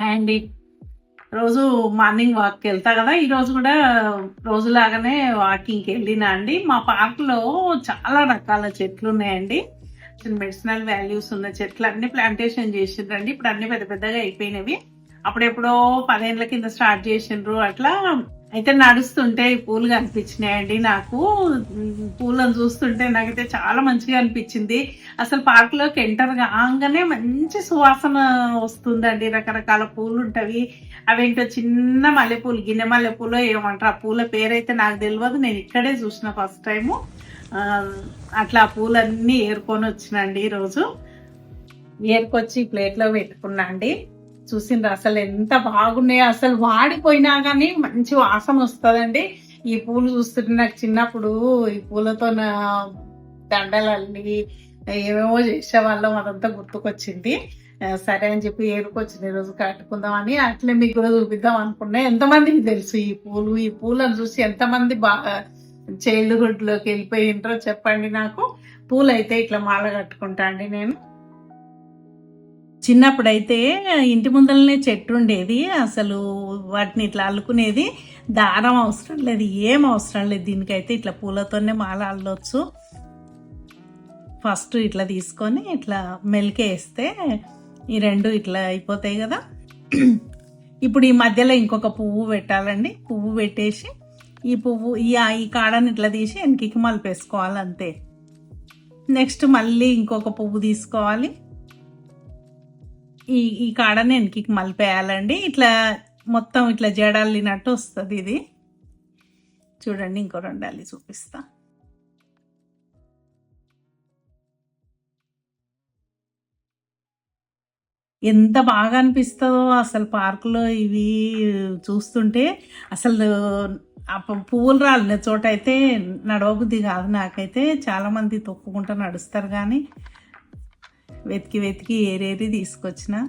Hi అండి. రోజు morning వాక్కి వెళ్తా కదా ఈరోజు రోజు కూడా రోజులాగానే వాకింగ్కి వెళ్ళినా అండి. మా పార్క్లో చాలా రకాల చెట్లు ఉన్నాయండి. మెడిసినల్ వాల్యూస్ ఉన్న చెట్లు అన్ని ప్లాంటేషన్ చేసిండ్రండి ఇప్పుడు అన్ని పెద్ద పెద్దగా అయిపోయినవి. అప్పుడెప్పుడో పదేళ్ళ కింద స్టార్ట్ చేసిండ్రు. అట్లా అయితే నడుస్తుంటే ఈ పూలు కనిపించినాయండి నాకు. పూలను చూస్తుంటే నాకైతే చాలా మంచిగా అనిపించింది. అసలు పార్క్లోకి ఎంటర్ కాగానే మంచి సువాసన వస్తుందండి. రకరకాల పూలు ఉంటవి అవేంటో చిన్న మల్లెపూలు గిన్నె మల్లెపూలు ఏమంటారు? ఆ పూల పేరైతే నాకు తెలియదు నేను ఇక్కడే చూసిన ఫస్ట్ టైము అట్లా ఆ పూలన్నీ ఏరుకొని వచ్చినండి ఈరోజు. ఏరుకొచ్చి ప్లేట్లో పెట్టుకున్నా అండి. చూసిండ్రు అసలు ఎంత బాగున్నాయో అసలు వాడిపోయినా కానీ మంచి వాసన వస్తుందండి. ఈ పూలు చూస్తుంటే నాకు చిన్నప్పుడు ఈ పూలతో నా దండలల్లి ఏమేమో చేసేవాళ్ళం అదంతా గుర్తుకొచ్చింది. సరే అని చెప్పి ఏరుకొచ్చింది ఈ రోజు కట్టుకుందామని అట్లే మీకు కూడా చూపిద్దాం అనుకున్నా. ఎంతమందికి తెలుసు ఈ పూలు? ఈ పూలను చూసి ఎంతమంది బాగా చైల్డ్హుడ్లోకి వెళ్ళిపోయిండ్రో చెప్పండి నాకు. పూలు అయితే ఇట్లా మాల కట్టుకుంటా అండి నేను. చిన్నప్పుడైతే ఇంటి ముందరనే చెట్టు ఉండేది అసలు వాటిని ఇట్లా అల్లుకునేది. దారం అవసరం లేదు ఏం అవసరం లేదు. దీనికైతే ఇట్లా పూలతోనే మాల అల్లొచ్చు. ఫస్ట్ ఇట్లా తీసుకొని ఇట్లా మెలికేస్తే ఈ రెండు ఇట్లా అయిపోతాయి కదా. ఇప్పుడు ఈ మధ్యలో ఇంకొక పువ్వు పెట్టాలండి. పువ్వు పెట్టేసి ఈ పువ్వు ఈ ఈ కాడని ఇట్లా తీసి వెనకకి మలిపేసుకోవాలి అంతే. నెక్స్ట్ మళ్ళీ ఇంకొక పువ్వు తీసుకోవాలి. ఈ ఈ కాడని వెనక్కి మలిపేయాలండి. ఇట్లా మొత్తం ఇట్లా జడల్లినట్టు వస్తుంది ఇది. చూడండి ఇంకో రెండాలి చూపిస్తా. ఎంత బాగా అనిపిస్తుందో అసలు పార్కులో ఇవి చూస్తుంటే అసలు పువ్వులు రాలిన చోట అయితే నడవబుద్ధి కాదు నాకైతే. చాలామంది తొక్కుకుంటూ నడుస్తారు కానీ వెతికి వెతికి ఏరేరి తీసుకొచ్చిన.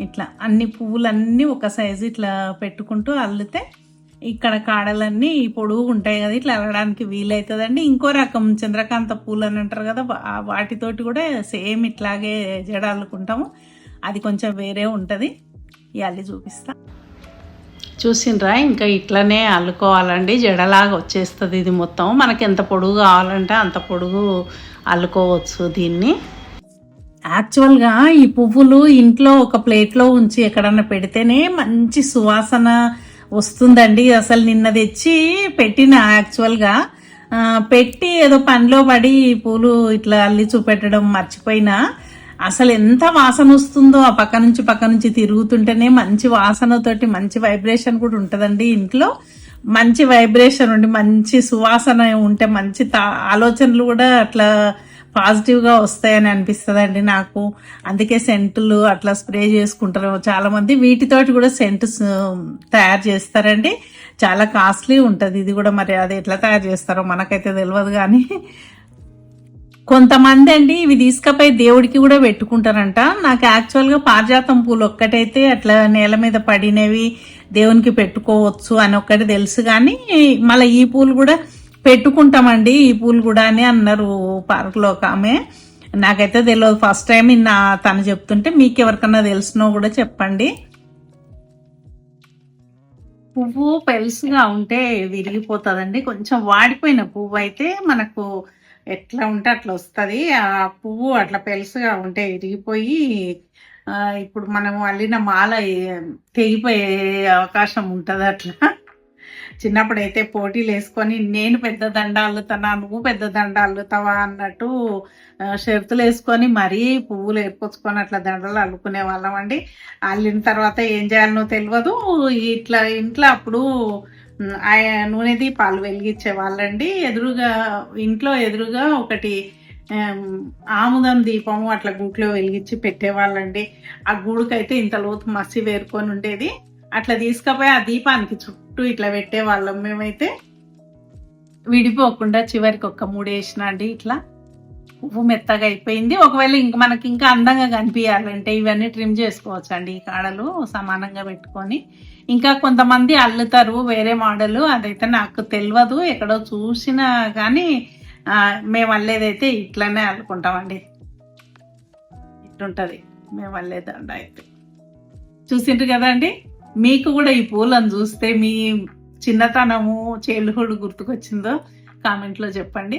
ఇట్లా అన్ని పువ్వులన్నీ ఒక సైజు ఇట్లా పెట్టుకుంటూ అల్లితే ఇక్కడ కాడలన్నీ పొడుగు ఉంటాయి కదా ఇట్లా అల్లడానికి వీలవుతుందండి ఇంకో రకం చంద్రకాంత పూలు అని అంటారు కదా వాటితోటి కూడా సేమ్ ఇట్లాగే జడ అల్లుకుంటాము. అది కొంచెం వేరే ఉంటుంది. ఇవన్నీ అల్లి చూపిస్తా. చూసిండ్రా ఇంకా ఇట్లనే అల్లుకోవాలండి. జడలాగా వచ్చేస్తుంది ఇది మొత్తం. మనకి ఎంత పొడుగు కావాలంటే అంత పొడుగు అల్లుకోవచ్చు దీన్ని. యాక్చువల్గా ఈ పువ్వులు ఇంట్లో ఒక ప్లేట్లో ఉంచి ఎక్కడన్నా పెడితేనే మంచి సువాసన వస్తుందండి. అసలు నిన్న తెచ్చి పెట్టిన యాక్చువల్గా. పెట్టి ఏదో పనిలో పడి పూలు ఇట్లా అల్లి చూపెట్టడం మర్చిపోయినా. అసలు ఎంత వాసన వస్తుందో ఆ పక్క నుంచి పక్క నుంచి తిరుగుతుంటేనే మంచి వాసనతోటి మంచి వైబ్రేషన్ కూడా ఉంటుందండి ఇంట్లో. మంచి వైబ్రేషన్ ఉండి మంచి సువాసన ఉంటే మంచి తా- ఆలోచనలు కూడా అట్లా పాజిటివ్గా వస్తాయని అనిపిస్తుందండి నాకు. అందుకే సెంటులు అట్లా స్ప్రే చేసుకుంటారు. చాలామంది వీటితోటి కూడా సెంట్ తయారు చేస్తారండి. చాలా కాస్ట్లీ ఉంటుంది. ఇది కూడా మరి అది ఎట్లా తయారు చేస్తారో మనకైతే తెలియదు కానీ కొంతమంది అండి ఇవి తీసుకపోయి దేవుడికి కూడా పెట్టుకుంటారంట. నాకు యాక్చువల్గా పారిజాతం పూలు ఒక్కటైతే అట్లా నేల మీద పడినవి దేవునికి పెట్టుకోవచ్చు అని ఒక్కటి తెలుసు కానీ మళ్ళీ ఈ పూలు కూడా పెట్టుకుంటామండి ఈ పూలు కూడా అని అన్నారు పార్క్లో ఒక ఆమె. నాకైతే తెలియదు ఫస్ట్ టైం నా తను చెప్తుంటే మీకు ఎవరికన్నా తెలిసినో కూడా చెప్పండి. పువ్వు పెలుసుగా ఉంటే విరిగిపోతుందండి. కొంచెం వాడిపోయిన పువ్వు అయితే మనకు ఎట్లా ఉంటే అట్లా వస్తుంది. ఆ పువ్వు అట్లా పెలుసుగా ఉంటే విరిగిపోయి ఇప్పుడు మనం అల్లిన మాల తెగిపోయే అవకాశం ఉంటుంది అట్లా. చిన్నప్పుడు అయితే పోటీలు వేసుకొని నేను పెద్ద దండ అల్లుతానా నువ్వు పెద్ద దండాలు అల్లుతావా అన్నట్టు షర్తులు షరతులు వేసుకొని మరీ పువ్వులు ఏర్పరచుకొని అట్లా దండలు అల్లుకునే వాళ్ళం అండి. అల్లిన తర్వాత ఏం చేయాలనో తెలియదు. ఇట్లా ఇంట్లో అప్పుడు ఉమ్, ఆ నూనె దీపాలు వెలిగించే వాళ్ళండి. ఎదురుగా ఇంట్లో ఎదురుగా ఒకటి ఆముదం దీపము అట్లా గుట్లో వెలిగించి పెట్టేవాళ్ళండి ఆ గూడుకైతే ఇంత లోతు మసి వేరుకొని ఉండేది. అట్లా తీసుకుపోయి ఆ దీపానికి చుట్టూ ఇట్లా పెట్టేవాళ్ళం మేమైతే. విడిపోకుండా చివరికి ఒక మూడు వేసిన అండి ఇట్లా. ఉప్పు మెత్తగా అయిపోయింది. ఒకవేళ ఇంక మనకి ఇంకా అందంగా కనిపించాలంటే ఇవన్నీ ట్రిమ్ చేసుకోవచ్చు అండి ఈ కాడలు సమానంగా పెట్టుకొని. ఇంకా కొంతమంది అల్లుతారు వేరే మోడల్. అదైతే నాకు తెలియదు ఎక్కడో చూసినా కానీ మేము అల్లేదైతే ఇట్లనే అల్లుకుంటామండి. ఇట్లుంటది. మేము అల్లేదండి అయితే. చూసిండ్రు కదండి మీకు కూడా ఈ పూలను చూస్తే మీ చిన్నతనము చైల్డ్హుడ్ గుర్తుకొచ్చిందో కామెంట్లో చెప్పండి.